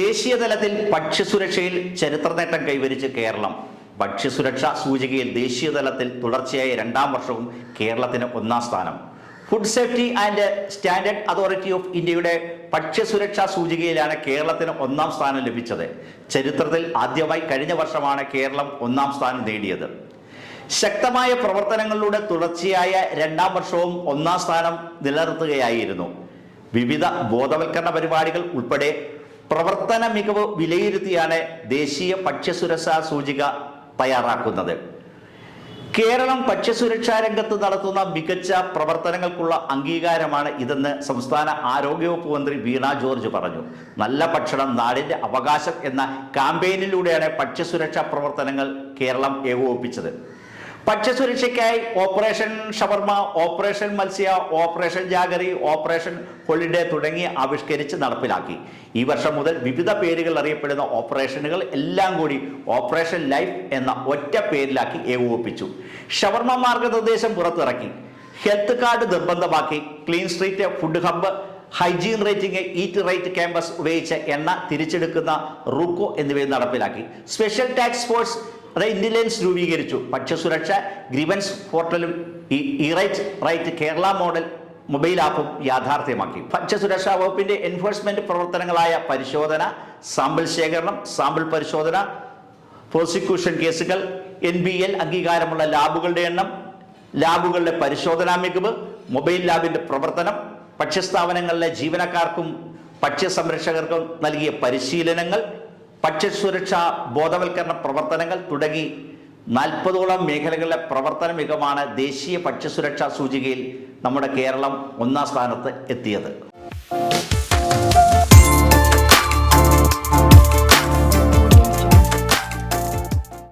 ദേശീയ തലത്തിൽ ഭക്ഷ്യസുരക്ഷയിൽ ചരിത്ര നേട്ടം കൈവരിച്ച് കേരളം. ഭക്ഷ്യസുരക്ഷാ സൂചികയിൽ ദേശീയ തലത്തിൽ തുടർച്ചയായ രണ്ടാം വർഷവും കേരളത്തിന് ഒന്നാം സ്ഥാനം. Food safety and standard authority of ഇന്ത്യയുടെ ഭക്ഷ്യസുരക്ഷാ സൂചികയിലാണ് കേരളത്തിന് ഒന്നാം സ്ഥാനം ലഭിച്ചത്. ചരിത്രത്തിൽ ആദ്യമായി കഴിഞ്ഞ വർഷമാണ് കേരളം ഒന്നാം സ്ഥാനം നേടിയത്. ശക്തമായ പ്രവർത്തനങ്ങളിലൂടെ തുടർച്ചയായ രണ്ടാം വർഷവും ഒന്നാം സ്ഥാനം നിലനിർത്തുകയായിരുന്നു. വിവിധ ബോധവൽക്കരണ പരിപാടികൾ ഉൾപ്പെടെ പ്രവർത്തന മികവ് വിലയിരുത്തിയാണ് ദേശീയ ഭക്ഷ്യസുരക്ഷാ സൂചിക തയ്യാറാക്കുന്നത്. കേരളം ഭക്ഷ്യസുരക്ഷാ രംഗത്ത് നടത്തുന്ന മികച്ച പ്രവർത്തനങ്ങൾക്കുള്ള അംഗീകാരമാണ് ഇതെന്ന് സംസ്ഥാന ആരോഗ്യവകുപ്പ് മന്ത്രി വീണ ജോർജ് പറഞ്ഞു. നല്ല ഭക്ഷണം നാടിന്റെ അവകാശം എന്ന കാമ്പയിനിലൂടെയാണ് ഭക്ഷ്യസുരക്ഷാ പ്രവർത്തനങ്ങൾ കേരളം ഏകോപിപ്പിച്ചത്. ഭക്ഷ്യസുരക്ഷയ്ക്കായി ഓപ്പറേഷൻ ഷവർമ ഓപ്പറേഷൻ മത്സ്യ ഓപ്പറേഷൻ ജാഗറി ഓപ്പറേഷൻ ഹോളിഡേ തുടങ്ങി ആവിഷ്കരിച്ച് നടപ്പിലാക്കി. ഈ വർഷം മുതൽ വിവിധ പേരുകൾ അറിയപ്പെടുന്ന ഓപ്പറേഷനുകൾ എല്ലാം കൂടി ഓപ്പറേഷൻ ലൈഫ് എന്ന ഒറ്റ പേരിലാക്കി ഏകോപിപ്പിച്ചു. ഷവർമ മാർഗനിർദ്ദേശം പുറത്തിറക്കി. ഹെൽത്ത് കാർഡ് നിർബന്ധമാക്കി. Clean street food hub hygiene rating eat right campus ഉപയോഗിച്ച് എണ്ണ തിരിച്ചെടുക്കുന്ന റൂക്കോ എന്നിവയും നടപ്പിലാക്കി. സ്പെഷ്യൽ ടാക്സ് ഫോഴ്സ് അതായത് ഇന്റലിജൻസ് രൂപീകരിച്ചു. ഭക്ഷ്യസുരക്ഷ ഗ്രീവൻസ് പോർട്ടലും ഈ ഇറൈറ്റ് right right Kerala model mobile ആപ്പും യാഥാർത്ഥ്യമാക്കി. ഭക്ഷ്യസുരക്ഷാ വകുപ്പിന്റെ എൻഫോഴ്സ്മെന്റ് പ്രവർത്തനങ്ങളായ പരിശോധന സാമ്പിൾ ശേഖരണം സാമ്പിൾ പരിശോധന പ്രോസിക്യൂഷൻ കേസുകൾ എൻ ബി എൽ അംഗീകാരമുള്ള ലാബുകളുടെ എണ്ണം ലാബുകളുടെ പരിശോധനാ മികവ് മൊബൈൽ ലാബിന്റെ പ്രവർത്തനം ഭക്ഷ്യസ്ഥാപനങ്ങളിലെ ജീവനക്കാർക്കും ഭക്ഷ്യസംരക്ഷകർക്കും നൽകിയ പരിശീലനങ്ങൾ ഭക്ഷ്യസുരക്ഷാ ബോധവൽക്കരണ പ്രവർത്തനങ്ങൾ തുടങ്ങി നാൽപ്പതോളം മേഖലകളിലെ പ്രവർത്തന മികവാണ് ദേശീയ ഭക്ഷ്യസുരക്ഷാ സൂചികയിൽ നമ്മുടെ കേരളം ഒന്നാം സ്ഥാനത്ത് എത്തിയത്.